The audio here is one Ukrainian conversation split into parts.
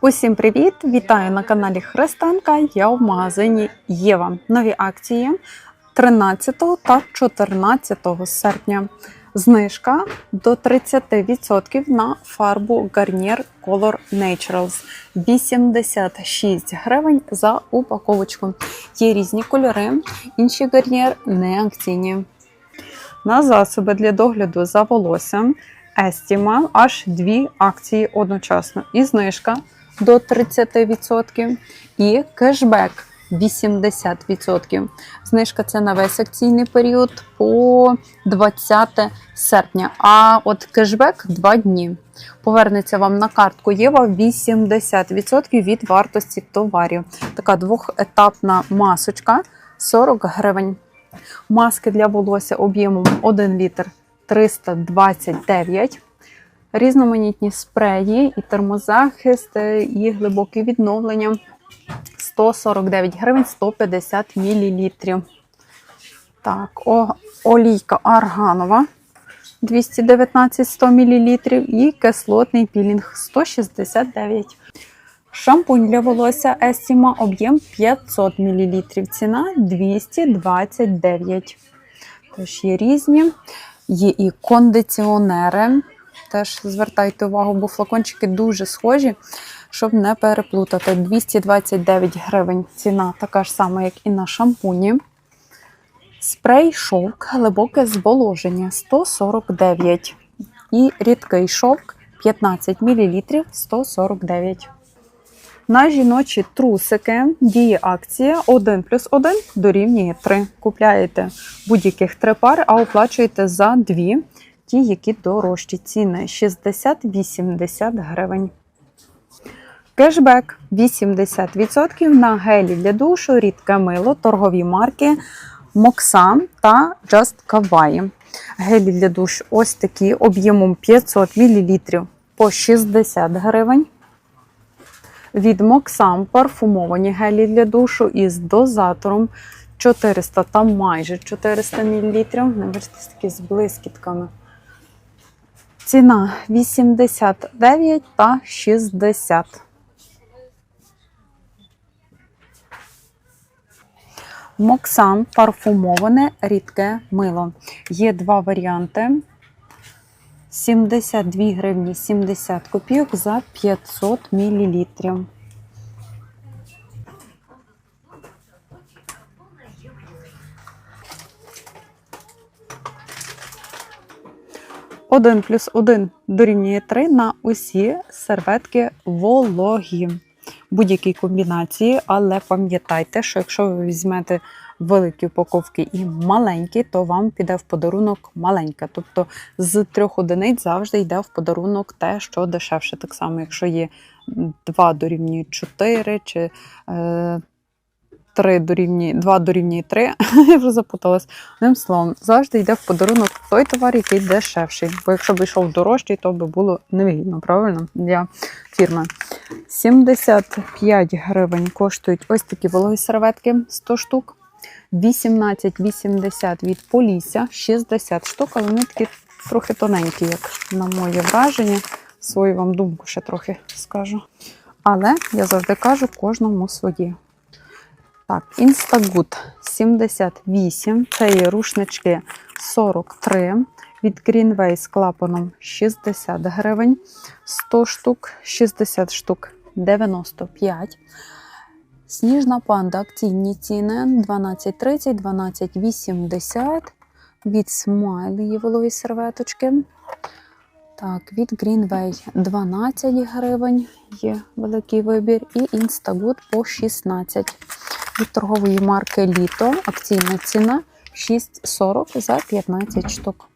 Усім привіт! Вітаю на каналі Христинка. Я в магазині Єва. Нові акції 13 та 14 серпня. Знижка до 30% на фарбу Garnier Color Naturals. 86 гривень за упаковочку. Є різні кольори, інші Garnier не акційні. На засоби для догляду за волоссям Estima аж дві акції одночасно. І знижка до 30% і кешбек 80%. Знижка це на весь акційний період по 20 серпня. А от кешбек 2 дні. Повернеться вам на картку Єва 80% від вартості товарів. Така двохетапна масочка 40 гривень. Маски для волосся об'ємом 1 літр 329 різноманітні спреї, і термозахист, і глибоке відновлення 149 гривень 150 мл. Так, о, олійка арганова 219-100 мл і кислотний пілінг 169 Шампунь для волосся Estima об'єм 500 мл. Ціна 229. Тож є різні. Є і кондиціонери. Теж звертайте увагу, бо флакончики дуже схожі, щоб не переплутати. 229 гривень ціна така ж сама, як і на шампуні. Спрей шовк, глибоке зволоження 149. І рідкий шовк 15 мл 149. На жіночі трусики діє акція 1 плюс 1 дорівнює 3. Купляєте будь-яких 3 пари, а оплачуєте за 2 ті, які дорожчі ціни 60-80 гривень. Кешбек 80% на гелі для душу, рідке мило, торгові марки Moxan та Just Kawaii. Гелі для душу ось такі об'ємом 500 мл по 60 гривень. Від Moxan парфумовані гелі для душу із дозатором 400 та майже 400 мл. Бачите, такі з блискітками. Ціна 89 та 60. Моксан парфумоване рідке мило. Є два варіанти. 72 гривні 70 копійок за 500 мл. Один плюс один дорівнює 3 на усі серветки вологі. Будь-якій комбінації, але пам'ятайте, що якщо ви візьмете великі упаковки і маленькі, то вам піде в подарунок маленька. Тобто з трьох одиниць завжди йде в подарунок те, що дешевше. Так само, якщо є 2 дорівнює 4 чи е, 3 дорівнює 2 дорівнює 3, я вже запуталась. Одним словом, завжди йде в подарунок той товар, який дешевший. Бо якщо б йшов дорожчий, то би було невигідно, правильно? Для фірми. 75 гривень коштують ось такі вологі серветки 100 штук. 18,80 від Полісся, 60 штук, але вони такі трохи тоненькі, як на моє враження. Свою вам думку ще трохи скажу. Але я завжди кажу кожному своє. Так, Instagood 78. Це є рушнички 43. Від Greenway з клапаном 60 гривень. 100 штук, 60 штук 95. Сніжна панда акційні ціни 12,30, 12,80. Від вологі серветочки. Так, від Greenway 12 гривень є великий вибір. І Instagood по 16 від торгової марки Літо. Акційна ціна 6,40 за 15 штук.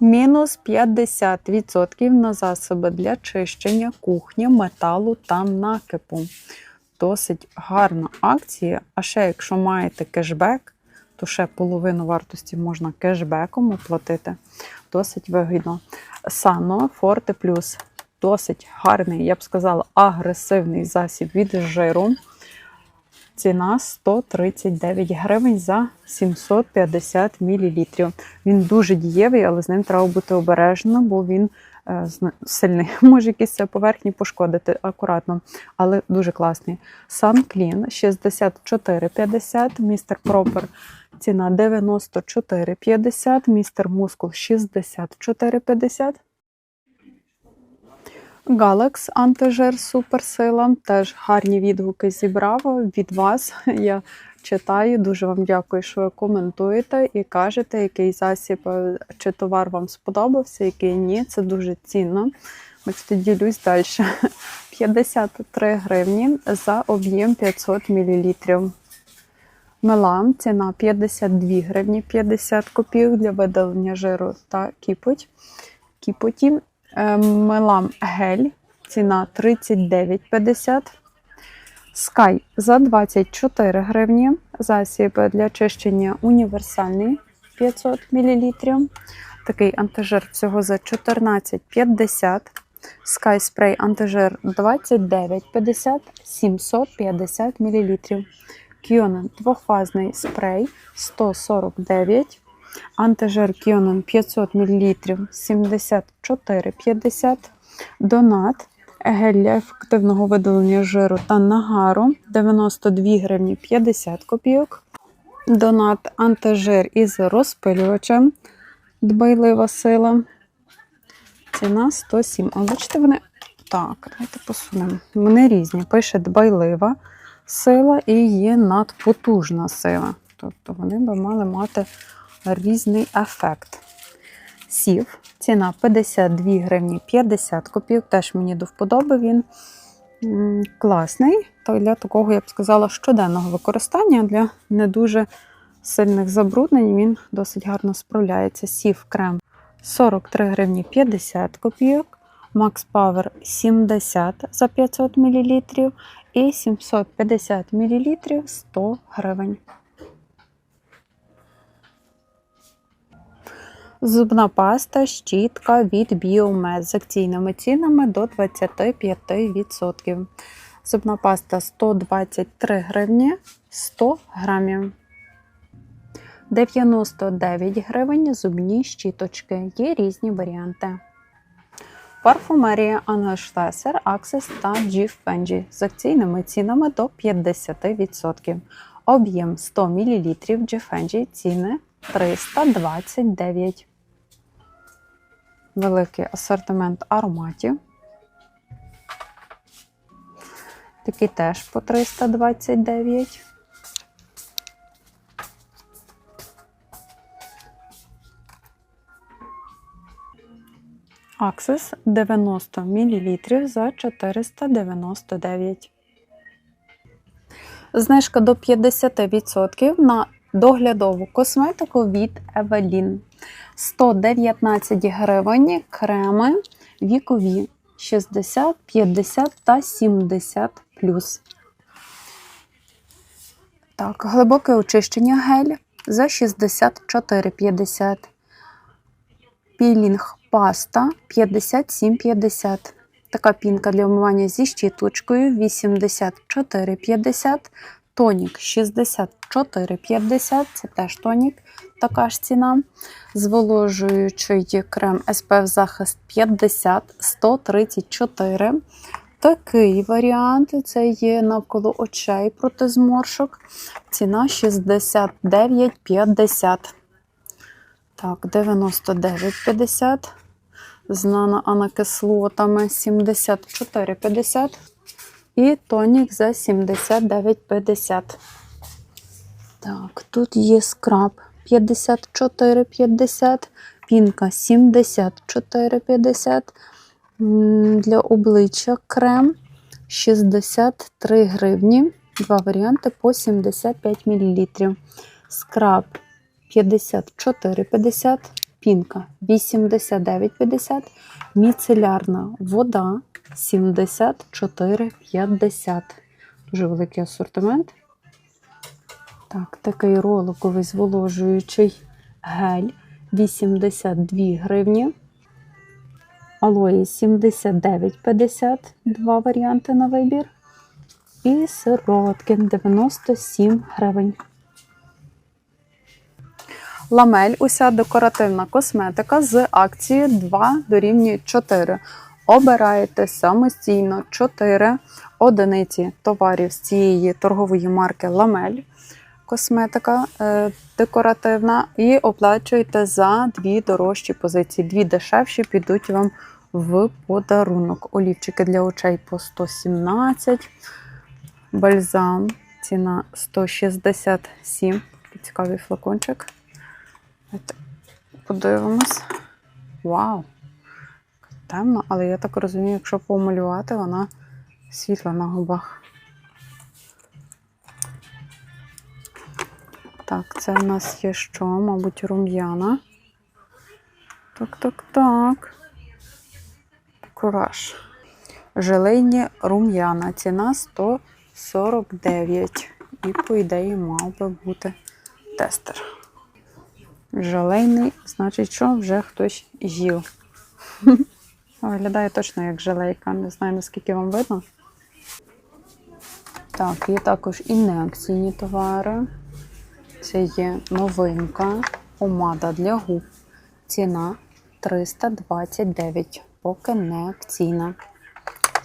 Мінус 50% на засоби для чищення кухні, металу та накипу. Досить гарна акція. А ще, якщо маєте кешбек, то ще половину вартості можна кешбеком оплатити. Досить вигідно. Сано Forte Plus досить гарний, я б сказала, агресивний засіб від жиру. Ціна 139 гривень за 750 мл. Він дуже дієвий, але з ним треба бути обережно, бо він е, сильний, може якісь поверхні пошкодити акуратно, але дуже класний. SunClean 64,50, містер Пропер ціна 94,50, містер Мускул 64,50. Galax антижир суперсила. Теж гарні відгуки зібрав від вас. Я читаю. Дуже вам дякую, що ви коментуєте і кажете, який засіб е, чи товар вам сподобався, який ні. Це дуже цінно. Бачите, ділюсь далі. 53 гривні за об'єм 500 мл. Мелам ціна 52 гривні 50 копійок для видалення жиру та кіпоть. кіпоті. Мелам гель ціна 39,50. Sky за 24 гривні. Засіб для чищення універсальний 500 мл. Такий антижир всього за 14,50. Sky Spray антижир 29,50 750 мл. Кіонен двохфазний спрей 149. Антижир Кіонен 500 мл 74,50. Донат гель для ефективного видалення жиру та нагару 92 гривні 50 копійок. Донат антижир із розпилювачем. Дбайлива сила. Ціна 107. А бачите, вони. Так, давайте посунемо. Вони різні. Пише дбайлива сила і є надпотужна сила. Тобто вони би мали мати різний ефект. Сів. Ціна 52 гривні 50 копійок. Теж мені до вподоби він класний. То для такого, я б сказала, щоденного використання для не дуже сильних забруднень він досить гарно справляється. Сів крем 43 гривні 50 копійок. Max Power 70 за 500 мл і 750 мл 100 гривень. Зубна паста, щітка від Біомед з акційними цінами до 25%. Зубна паста 123 гривні 100 грамів. 99 гривень зубні щіточки. Є різні варіанти. Парфумерія Англешлесер, Access та G Fendi з акційними цінами до 50%. Об'єм 100 мл G Fendi ціни 329. Великий асортимент ароматів. Такі теж по 329. Аксес 90 мл за 499. Знижка до 50% на доглядову косметику від Evelyn. 119 гривень креми вікові 60, 50 та 70 Так, глибоке очищення гель за 64,50. Пілінг паста 57,50. Така пінка для вмивання зі щіточкою 84,50. Тонік 64,50. Це теж тонік, така ж ціна. Зволожуючий крем SPF захист 50 134. Такий варіант це є навколо очей проти зморшок. Ціна 69,50. Так, 99,50. Знана анакислотами 74,50. І тонік за 79,50. Так, тут є скраб 54,50. Пінка 74,50. Для обличчя крем 63 гривні. Два варіанти по 75 мл. Скраб 54,50, пінка 89,50, міцелярна вода 74,50. Дуже великий асортимент. Так, такий роликовий зволожуючий гель 82 гривні. Алої 79,50, два варіанти на вибір. І сироватки 97 гривень. Ламель, уся декоративна косметика з акції 2 дорівнює 4. Обираєте самостійно 4 одиниці товарів з цієї торгової марки Ламель. Косметика е, декоративна, і оплачуєте за дві дорожчі позиції. Дві дешевші підуть вам в подарунок. Олівчики для очей по 117, бальзам ціна 167. Цікавий флакончик. Подивимось. Вау! Темно, але я так розумію, якщо помалювати, вона світла на губах. Так, це в нас є що? Мабуть, рум'яна. Так, так, так. Кураж. Желейні рум'яна. Ціна 149. І, по ідеї, мав би бути тестер. Желейний, значить, що вже хтось їв. Виглядає точно як желейка. Не знаю, наскільки вам видно. Так, є також і неакційні товари. Це є новинка, помада для губ. Ціна 329, поки не акційна.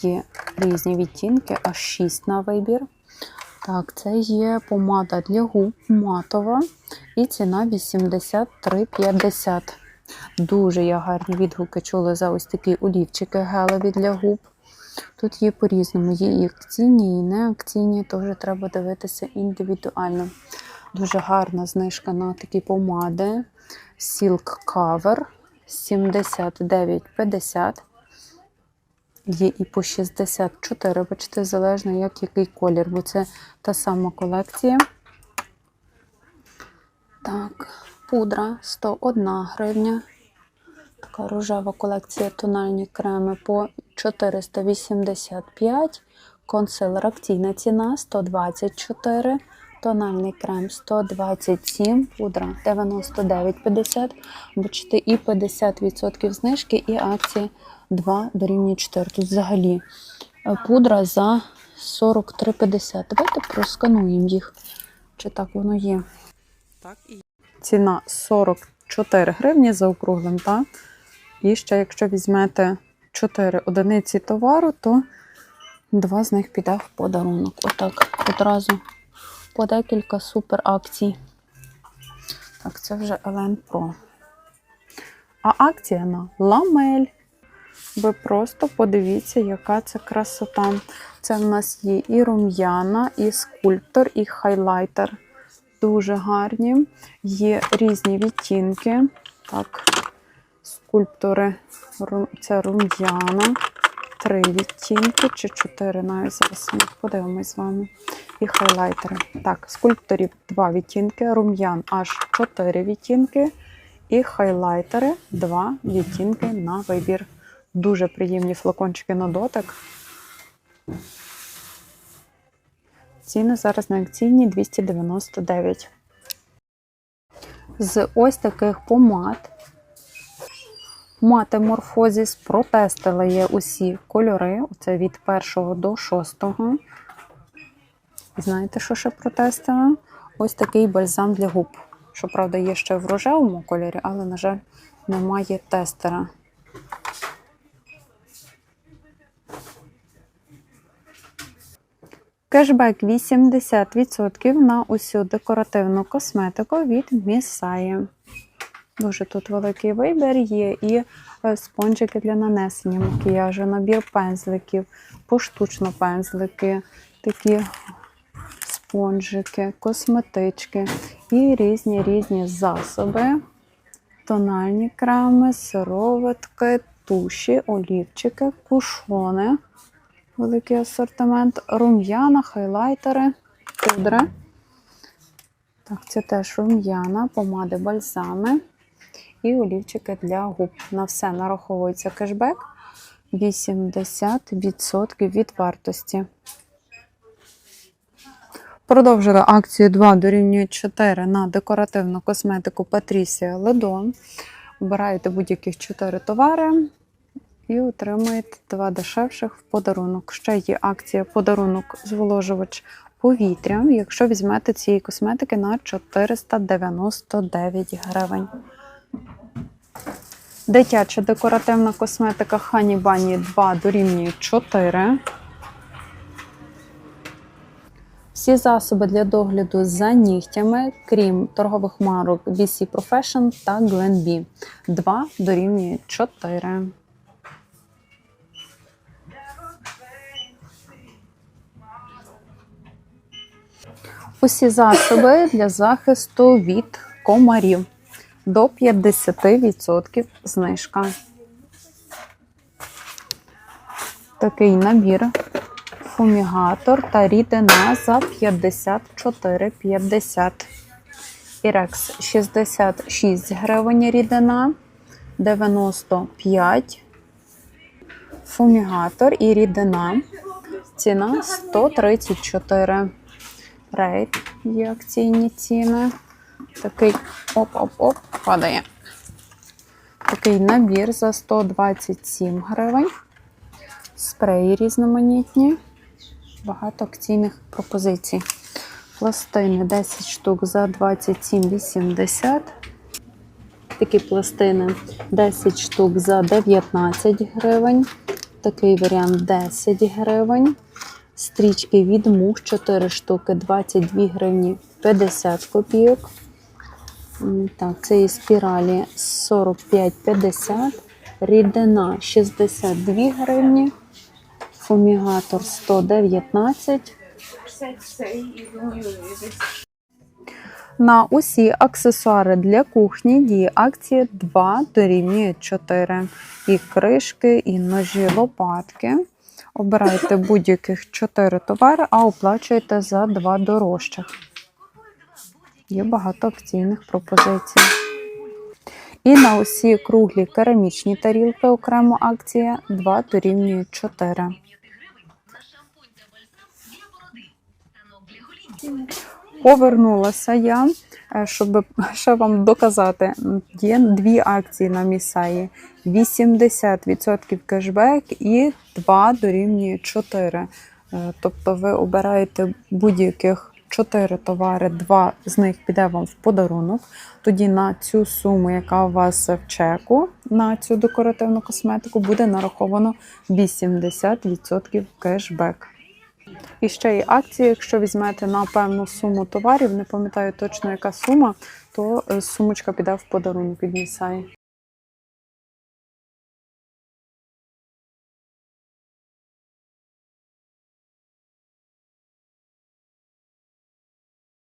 Є різні відтінки, аж 6 на вибір. Так, це є помада для губ матова і ціна 83,50. Дуже я гарні відгуки чула за ось такі олівчики гелеві для губ. Тут є по-різному, є і акційні, і неакційні, теж треба дивитися індивідуально. Дуже гарна знижка на такі помади. Silk Cover 79,50. Є і по 64, бачите, залежно як який колір, бо це та сама колекція. Так, пудра 101 гривня. Така рожева колекція тональні креми по 485. Консилер акційна ціна 124. Тональний крем 127, пудра 99,50. Бачите, і 50% знижки, і акції 2 дорівнює 4. Тут взагалі е, пудра за 43,50. Давайте проскануємо їх, чи так воно є. Так і Ціна 44 гривні за округлим, так? І ще, якщо візьмете 4 одиниці товару, то два з них піде в подарунок. Отак, одразу по декілька супер акцій. Так, це вже Елен Pro. А акція на ламель. Ви просто подивіться, яка це красота. Це в нас є і рум'яна, і скульптор, і хайлайтер. Дуже гарні. Є різні відтінки. Так, скульптори це рум'яна. Три відтінки чи чотири, навіть зараз ми подивимось з вами. І хайлайтери. Так, скульпторів два відтінки, рум'ян аж чотири відтінки. І хайлайтери два відтінки на вибір. Дуже приємні флакончики на дотик. Ціни зараз на акційні 299. З ось таких помад мати морфозіс протестила є усі кольори. Це від 1 до 6. Знаєте, що ще протестила? Ось такий бальзам для губ. Щоправда, є ще в рожевому кольорі, але, на жаль, немає тестера. Кешбек 80% на усю декоративну косметику від Місаї. Дуже тут великий вибір є і е, спонжики для нанесення макіяжу, набір пензликів, поштучно пензлики, такі спонжики, косметички і різні різні засоби, тональні креми, сироватки, туші, олівчики, кушони великий асортимент, рум'яна, хайлайтери, пудри. Так, це теж рум'яна, помади, бальзами і олівчики для губ. На все нараховується кешбек 80% від вартості. Продовжили акцію 2 дорівнює 4 на декоративну косметику Patricia Ledon. Обираєте будь-яких 4 товари і отримаєте два дешевших в подарунок. Ще є акція подарунок зволожувач повітря, якщо візьмете цієї косметики на 499 гривень. Дитяча декоративна косметика Honey Bunny 2 дорівнює 4. Всі засоби для догляду за нігтями, крім торгових марок VC Profession та Glen 2 дорівнює 4. Усі засоби для захисту від комарів до 50% знижка. Такий набір фумігатор та рідина за 54,50. Ірекс 66 гривень рідина, 95. Фумігатор і рідина. Ціна 134. Рейд є акційні ціни. Такий оп-оп-оп падає. Такий набір за 127 гривень. Спреї різноманітні. Багато акційних пропозицій. Пластини 10 штук за 27,80. Такі пластини 10 штук за 19 гривень. Такий варіант 10 гривень. Стрічки від мух 4 штуки 22 гривні 50 копійок. Так, це і спіралі 45,50. Рідина 62 гривні. Фумігатор 119. На усі аксесуари для кухні діє акція 2 дорівнює 4. І кришки, і ножі, лопатки. Обирайте будь-яких 4 товари, а оплачуєте за 2 дорожчих. Є багато акційних пропозицій. І на усі круглі керамічні тарілки окремо акція 2 дорівнює 4. Повернулася я, е, щоб ще вам доказати. Є дві акції на місаї: 80% кешбек і 2 дорівнює 4. Е, Тобто ви обираєте будь-яких 4 товари, 2 з них піде вам в подарунок. Тоді на цю суму, яка у вас в чеку, на цю декоративну косметику, буде нараховано 80% кешбек. І ще є акція, якщо візьмете на певну суму товарів, не пам'ятаю точно яка сума, то е, сумочка піде в подарунок від Місаї.